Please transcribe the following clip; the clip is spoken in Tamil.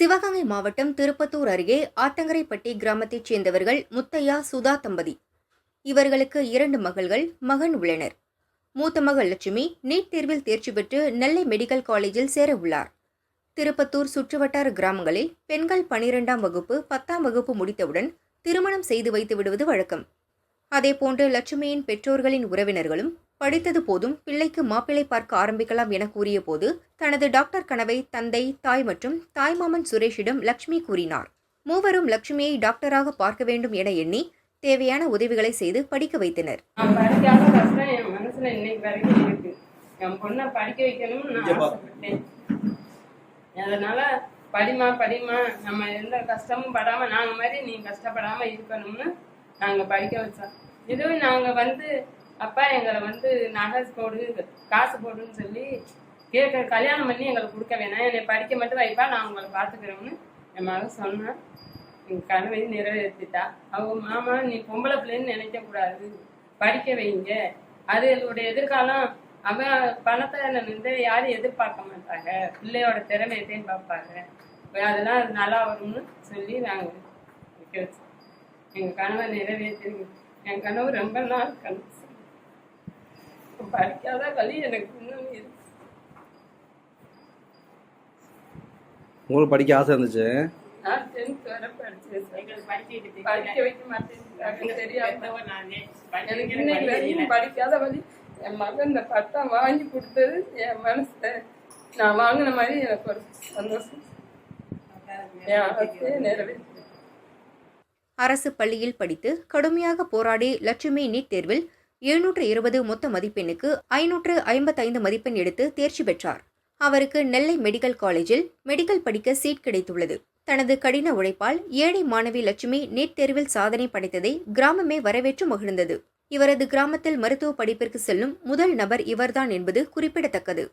சிவகங்கை மாவட்டம் திருப்பத்தூர் அருகே ஆத்தங்கரைப்பட்டி கிராமத்தைச் சேர்ந்தவர்கள் முத்தையா சுதா தம்பதி. இவர்களுக்கு இரண்டு மகள்கள் மகன் உள்ளனர். மூத்த மகள் லட்சுமி நீட் தேர்வில் தேர்ச்சி பெற்று நெல்லை மெடிக்கல் காலேஜில் சேர உள்ளார். திருப்பத்தூர் சுற்றுவட்டார கிராமங்களில் பெண்கள் பனிரெண்டாம் வகுப்பு பத்தாம் வகுப்பு முடித்தவுடன் திருமணம் செய்து வைத்து விடுவது வழக்கம். அதேபோன்று லட்சுமியின் பெற்றோர்களின் உறவினர்களும் படித்தது போதும் பிள்ளைக்கு மாப்பிள்ளை பார்க்க ஆரம்பிக்கலாம் என கூறியபோது தனது டாக்டர் கனவை தந்தை தாய் மற்றும் தாய்மாமன் சுரேஷிடம் லட்சுமி கூறினார். மூவரும் லட்சுமியை டாக்டராக பார்க்க வேண்டும் என எண்ணி தேவையான உதவிகளை செய்து படிக்க வைத்தனர். அதனால படிமா படிமா நம்ம எந்த கஷ்டமும் படாம நாங்க மாதிரி நீ கஷ்டப்படாம இருக்கணும்னு நாங்க படிக்க வச்சோம். இதுவும் நாங்க வந்து அப்பா எங்களை வந்து நகை போடு காசு போடுன்னு சொல்லி கேட்க கல்யாணம் பண்ணி எங்களுக்கு கொடுக்க வேணாம். என்னை படிக்க மட்டும் வைப்பா நான் உங்களை பார்த்துக்கிறேன்னு என் மகன் சொன்னான். எங்க கனவை நிறைவேற்றிட்டா. அவங்க மாமா நீ பொம்பளை பிள்ளைன்னு நினைக்க கூடாது படிக்க வைங்க. அது என்னுடைய எதிர்காலம். அவன் பணத்தை வந்து யாரும் எதிர்பார்க்க மாட்டாங்க. பிள்ளையோட திறமையத்தையும் பார்ப்பாங்க. அதெல்லாம் நல்லா வரும்னு சொல்லி நாங்கள் வைக்க வச்சோம். எங்கள் கனவை நிறைவேற்றி என் கனவு ரொம்ப நாள் கனவு படிக்காத வழி எனக்கு இன்னும் இருக்கு. உங்களுக்கு படிக்க ஆசை இருந்துச்சு? நான் டென்த் வரை படிச்சேன் சார். படிக்க வைக்க மாட்டேன். தெரியாம. எனக்கு இன்னைக்கு வரைக்கும் படிக்காத வழி என் மகன் இந்த பட்டம் வாங்கி கொடுத்தது என் மனசுல. நான் வாங்கின மாதிரி எனக்கு ஒரு சந்தோஷம். என் ஆசையை நிறைவேற்றி அரசு பள்ளியில் படித்து கடுமையாக போராடி லட்சுமி நீட் தேர்வில் எழுநூற்று இருபது மொத்த மதிப்பெண்ணுக்கு ஐநூற்று ஐம்பத்தைந்து மதிப்பெண் எடுத்து தேர்ச்சி பெற்றார். அவருக்கு நெல்லை மெடிக்கல் காலேஜில் மெடிக்கல் படிக்க சீட் கிடைத்துள்ளது. தனது கடின உழைப்பால் ஏழை மாணவி லட்சுமி நீட் தேர்வில் சாதனை படைத்ததை கிராமமே வரவேற்று மகிழ்ந்தது. இவரது கிராமத்தில் மருத்துவ படிப்பிற்கு செல்லும் முதல் நபர் இவர்தான் என்பது குறிப்பிடத்தக்கது.